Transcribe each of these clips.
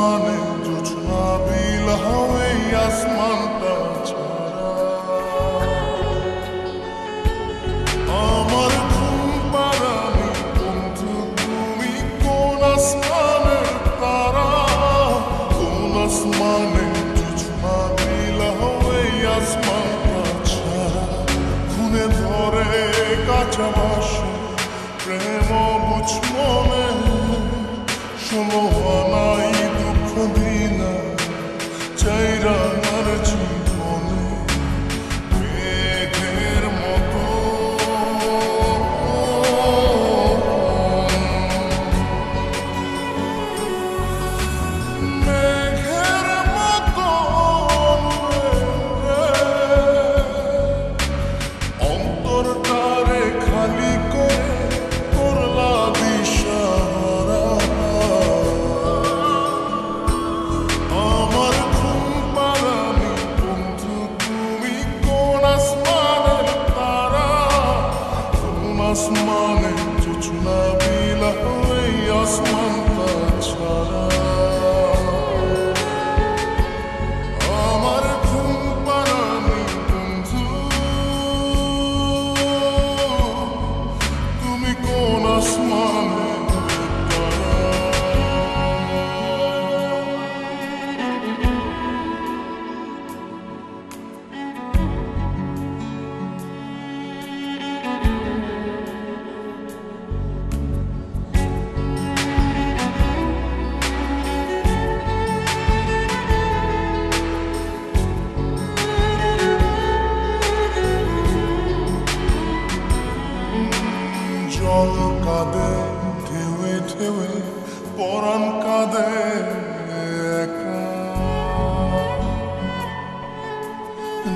আসমানে জোছনা বিলাও এই আসমানটা ছাড়া আমার ঘুম পাড়ানি বন্ধু, তুমি কোন আসমানের তারা? কোন আসমানে জোছনা বিলাও এই আসমানটা ছাড়া খুনে ধরে কাঁচা বাসে, প্রেম বুঝ মনে ষোলো কোন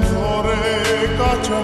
খুনে ধরে কাঁচা